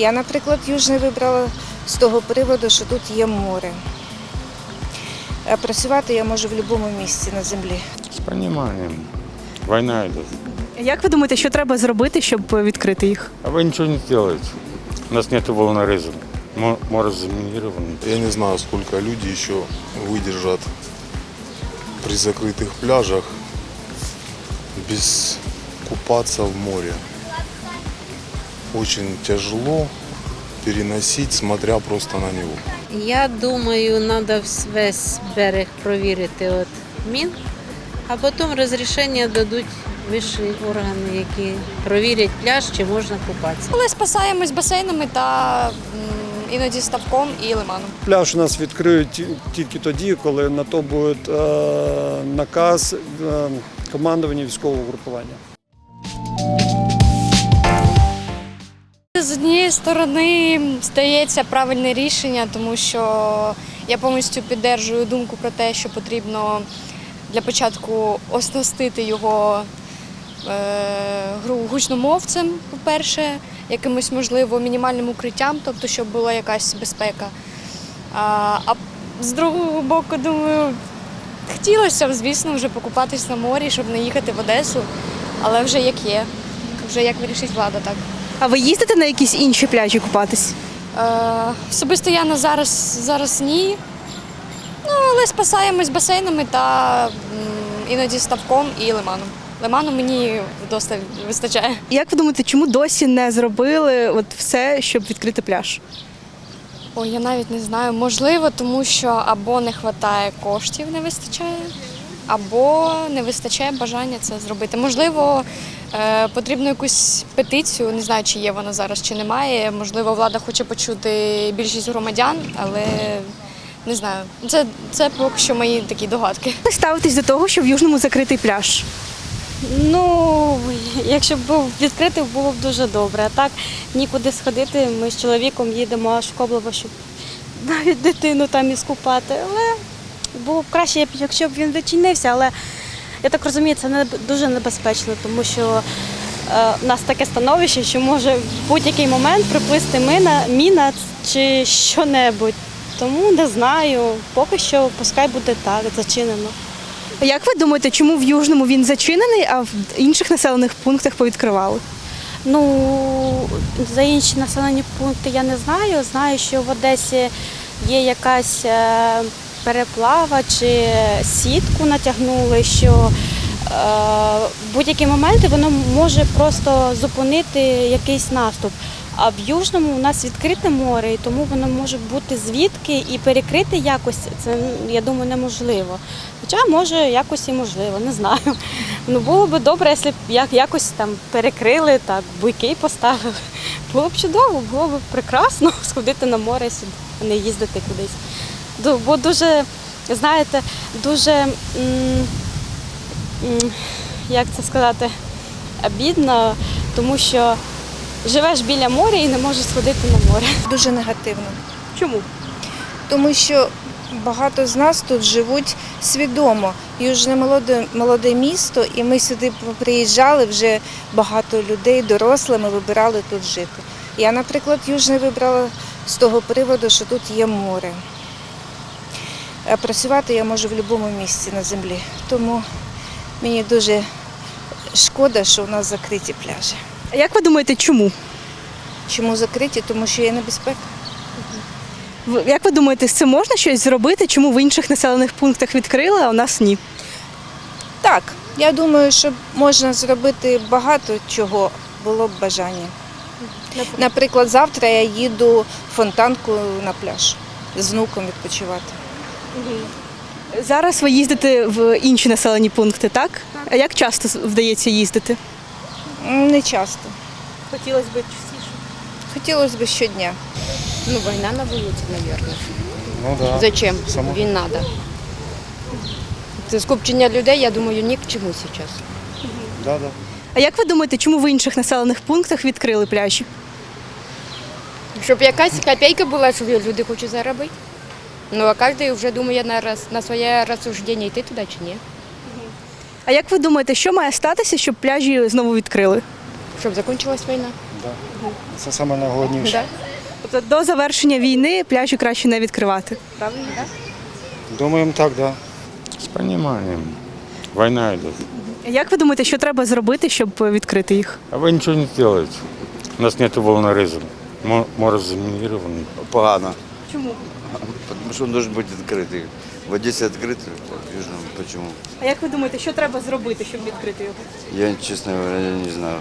Я, наприклад, Южний вибрала з того приводу, що тут є море. А працювати я можу в будь-якому місці на землі. С пониманием. Война идет. Як ви думаєте, що треба зробити, щоб відкрити їх? А вы ничего не сделаете. У нас нет волнореза. Мо- Море заминировано. Я не знаю, сколько люди еще выдержат при закрытых пляжах без купаться в море. Очень тяжело переносить, смотря просто на него. Я думаю, треба весь берег провірити от мін, а потім розрішення дадуть вищі органи, які провірять пляж, чи можна купатися. Коли спасаємось басейнами та іноді ставком і лиманом. Пляж у нас відкриють тільки тоді, коли на то буде е, наказ е, командування військового групування. З однієї сторони здається правильне рішення, тому що я повністю піддержую думку про те, що потрібно для початку оснастити його е, гучномовцем, по-перше, якимось можливо мінімальним укриттям, тобто щоб була якась безпека. А з другого боку, думаю, хотілося б, звісно, вже покупатись на морі, щоб не їхати в Одесу, але вже як є, вже як вирішить влада, так. А ви їздите на якісь інші пляжі купатись? Е, особисто я на зараз, зараз ні. Ну, але спасаємось басейнами та м, іноді ставком і лиманом. Лиману мені вдосталь вистачає. Як ви думаєте, чому досі не зробили от все, щоб відкрити пляж? Ой, я навіть не знаю. Можливо, тому що або не вистачає коштів, не вистачає, або не вистачає бажання це зробити. Можливо, е, потрібно якусь петицію, не знаю, чи є вона зараз, чи немає. Можливо, влада хоче почути більшість громадян, але не знаю. Це, це поки що мої такі догадки. Ви ставитесь до того, що в Южному закритий пляж? Ну, якщо б був відкритий, було б дуже добре. А так нікуди сходити. Ми з чоловіком їдемо аж в Коблево, щоб навіть дитину там і скупати. Але було б краще, якщо б він відчинився. Але я так розумію, це не дуже небезпечно, тому що е, у нас таке становище, що може в будь-який момент приплисти мина, міна чи що-небудь. Тому не знаю. Поки що пускай буде так, зачинено. Як ви думаєте, чому в Южному він зачинений, а в інших населених пунктах повідкривали? Ну, за інші населені пункти я не знаю. Знаю, що в Одесі є якась е, переплава чи сітку натягнули, що е, в будь-які моменти воно може просто зупинити якийсь наступ. А в Южному у нас відкрите море, і тому воно може бути звідки і перекрити якось це, я думаю, неможливо. Хоча може якось і можливо, не знаю. Ну було б добре, якщо б як, якось там перекрили, так, буйки поставили. Було б чудово, було б прекрасно сходити на море а не їздити кудись. Бо дуже, знаєте, дуже, як це сказати, обідно, тому що живеш біля моря і не можеш сходити на море. Дуже негативно. Чому? Тому що багато з нас тут живуть свідомо. Южне молоде, молоде місто, і ми сюди приїжджали вже багато людей, дорослими вибирали тут жити. Я, наприклад, Южний вибрала з того приводу, що тут є море. А працювати я можу в будь-якому місці на землі. Тому мені дуже шкода, що у нас закриті пляжі. А як ви думаєте, чому? Чому закриті? Тому що є небезпека. Як ви думаєте, з цим можна щось зробити? Чому в інших населених пунктах відкрили, а у нас ні? Так, я думаю, що можна зробити багато чого, було б бажання. Наприклад, завтра я їду в фонтанку на пляж з внуком відпочивати. Зараз ви їздите в інші населені пункти, так? А як часто вдається їздити? Не часто. Хотілося б частіше. Хотілося б щодня. Ну, война на вулиці, наверное. Ну да. Зачем? Само- Він надо. Це скупчення людей, я думаю, ні к чому зараз. Да, да. А як ви думаєте, чому в інших населених пунктах відкрили пляжі? Щоб якась копійка була, що люди хочуть заробити. Ну, а кожен вже думає на, роз, на своє розсуждення, йти туди чи ні. А як ви думаєте, що має статися, щоб пляжі знову відкрили? Щоб закінчилась війна. Це саме найголовніше. Тобто до завершення війни пляжі краще не відкривати. Правильно, так? Думаємо так, да. С пониманием. Война идет. Як ви думаєте, що треба зробити, щоб відкрити їх? А вы ничего не делаете. У нас нет волнореза. Мо- Море. Погано, Чому? потому что он должен быть открытый. В Одессе открытый, в Южном почему? А як ви думаєте, що треба зробити, щоб відкрити його? Я, честно говоря, я не знаю.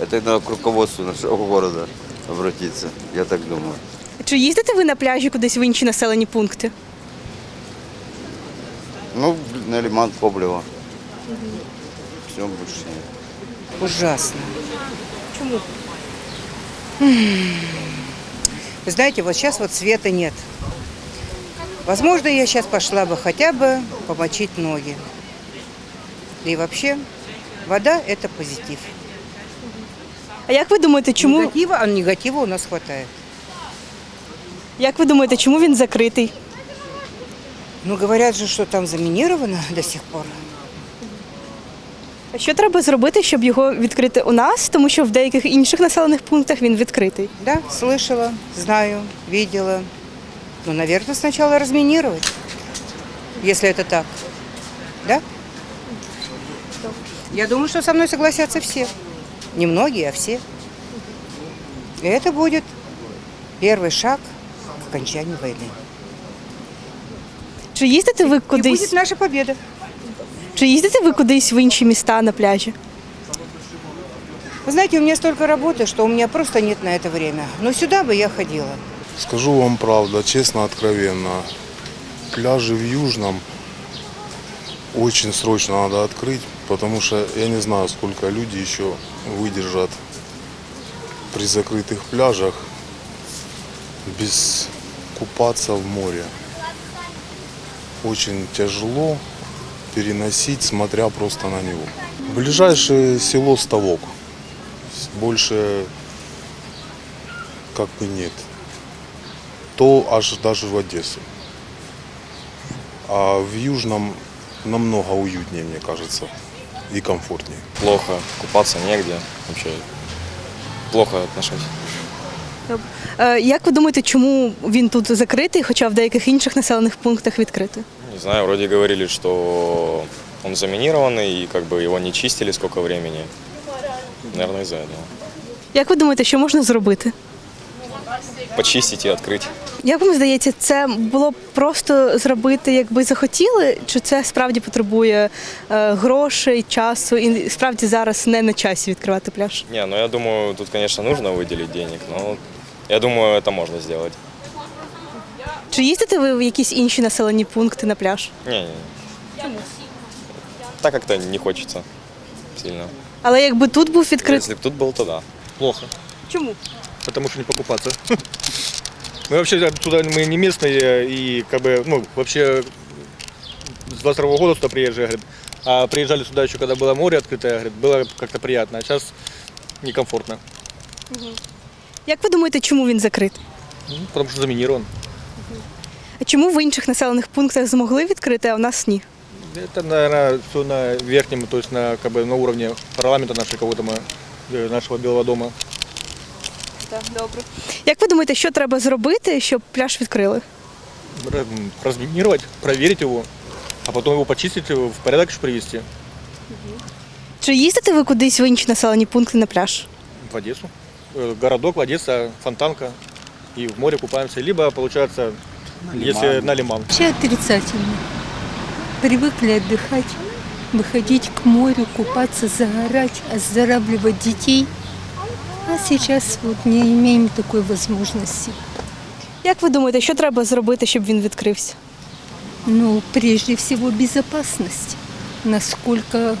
Это надо к руководству нашего города обратиться, я так думаю. Чи їздите ви на пляжі кудись в інші населені пункти? Ну, на лиман Коблева. Все, больше нет. Ужасно. Чому? Вы знаете, вот сейчас вот света нет. Возможно, я сейчас пошла бы хотя бы помочить ноги. И вообще, вода – это позитив. А як ви думаєте, чому, Негатива, а негатива у нас хватает. як ви думаєте, чому він закритий? Ну, говорят же, что там заминировано до сих пор. А що треба зробити, щоб його відкрити у нас, тому що в деяких інших населених пунктах він відкритий? Да, слышала, знаю, видела. Ну, наверное, сначала разминировать, если это так. Да? Я думаю, что со мной согласятся все. Не многие, а все. И это будет первый шаг к окончанию войны. Чи їздите ви И кудись? будет наша победа. Чи їздите ви кудись в інші міста на пляжі? Вы знаете, у меня столько работы, что у меня просто нет на это время. Но сюда бы я ходила. Скажу вам правду, честно, откровенно. Пляжи в Южном очень срочно надо открыть, потому что я не знаю, сколько люди еще выдержат при закрытых пляжах без купаться в море. Очень тяжело переносить, смотря просто на него. Ближайшее село Ставок. Больше как бы нет то аж даже в Одессу. А в Южном намного уютнее, мне кажется, и комфортнее. Плохо, купаться негде. Вообще плохо отношусь. Е, Як ви думаєте, чому він тут закритий, хоча в деяких інших населених пунктах відкритий? Не знаю, вроде говорили, что он заминированный и как бы его не чистили сколько времени. Наверное, из-за этого. Як ви думаєте, що можна зробити? Почистить и открыть. Як вам здається, це було б просто зробити, якби захотіли, чи це справді потребує е, грошей, часу і справді зараз не на часі відкривати пляж? Не, ну я думаю, тут, конечно, нужно выделить денег, но я думаю, это можно сделать. Чи їздите ви в якісь інші населені пункти на пляж? Не, не. Так как-то не хочется сильно. Але якби тут був відкритий. Если бы тут был, то да. Плохо, Чому? потому что не покупаться. Мы вообще туда мы не местные и как бы, ну, вообще с 22 года сюда приезжали, говорит, а приезжали сюда еще, когда было море открытое, говорит, было как-то приятно, а сейчас некомфортно, Як ви думаєте, чому він закритий? Ну, потому что заминирован. А чому в інших населених пунктах змогли відкрити, а в нас ні? Это, наверное, все на верхнем, то есть на, как бы, на уровне парламента нашего, кого-то мы, э, нашего Белого дома. Так, добре. Як ви думаєте, що треба зробити, щоб пляж відкрили? Ра- Разминировать, проверить его, а потом его почистить, в порядок еще привести Чи їздите ви кудись в інші населені пункти на пляж? в Одессу. Э, Городок, в Одесса, фонтанка. И в море купаемся. Либо, получается, если на лиман. Вообще отрицательно. Привыкли отдыхать, выходить к морю, купаться, загорать, оздоравливать детей. А сейчас вот не имеем такой возможности. Як ви думаєте, що треба зробити, щоб він відкрився? Ну, прежде всего, безопасность. Насколько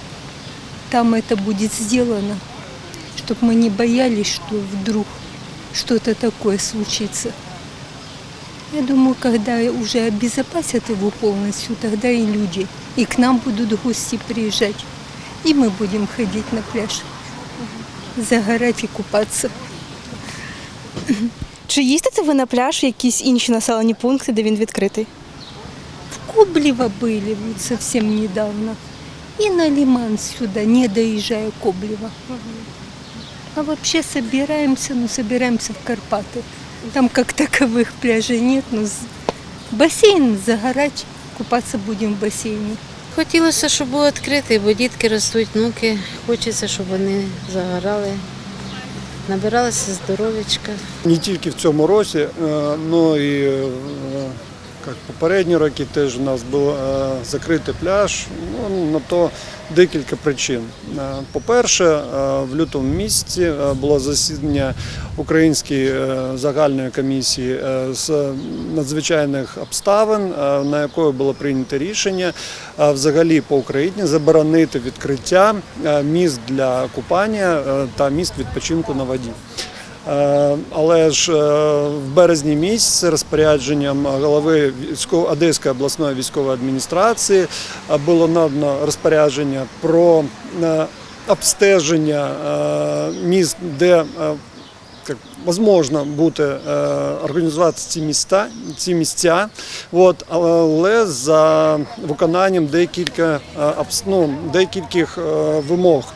там это будет сделано, чтобы мы не боялись, что вдруг что-то такое случится. Я думаю, когда уже обезопасят его полностью, тогда и люди, и к нам будут гости приезжать, и мы будем ходить на пляж, загорать и купаться. Чи їздите ви на пляж в якісь інші населені пункти, де він відкритий? В Коблево были вот совсем недавно. И на Лиман сюда, не доезжая Коблева. А вообще собираемся, ну собираемся в Карпаты. Там как таковых пляжей нет, но с- бассейн загорать, купаться будем в бассейне. Хотілося, щоб було відкрите, бо дітки ростуть, внуки. Хочеться, щоб вони загорали, набиралися здоров'ячка. Не тільки в цьому році, але і е, як попередні роки теж у нас був е, закритий пляж. Ну, на то декілька причин. Е, По-перше, е, в лютому місяці було засідання Української загальної комісії з надзвичайних обставин, на якої було прийнято рішення взагалі по Україні заборонити відкриття місць для купання та місць відпочинку на воді. Е, Але ж е, в березні місяці розпорядженням голови Одеської обласної військової адміністрації е, було надано розпорядження про обстеження міст, де як бути організувати ці міста, ці місця, от, але за виконанням декілька ну, декільких вимог.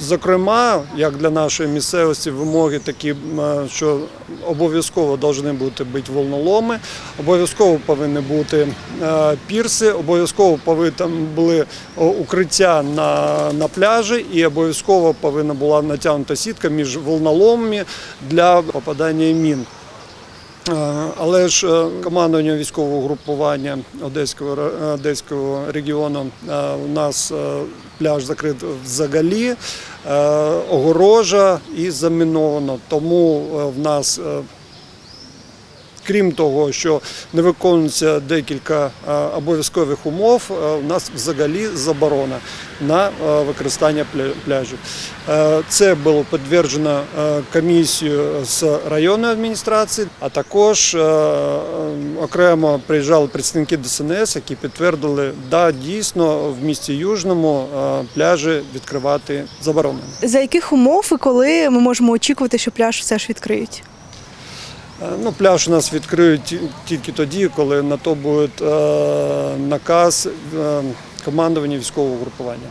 Зокрема, як для нашої місцевості, вимоги такі, що обов'язково повинні бути бути волноломи, обов'язково повинні бути е, пірси, обов'язково повинні були укриття на, на пляжі і обов'язково повинна була натягнута сітка між волноломами для попадання мін. Е, Але ж е, командування військового групування Одеського, ре- Одеського регіону е, у нас е, пляж закрит взагалі, е, огорожа і заміновано. Тому е, в нас, е, крім того, що не виконується декілька е, обов'язкових умов, е, у нас взагалі заборона на е, використання пля- пляжів. Це було підтверджено комісією з районної адміністрації, а також е, е, окремо приїжджали представники ДСНС, які підтвердили, да, дійсно в місті Южному пляжі відкривати заборонено. За яких умов і коли ми можемо очікувати, що пляж все ж відкриють? Е, Ну, пляж у нас відкриють ті- тільки тоді, коли на то буде е, наказ е, командування військового групування.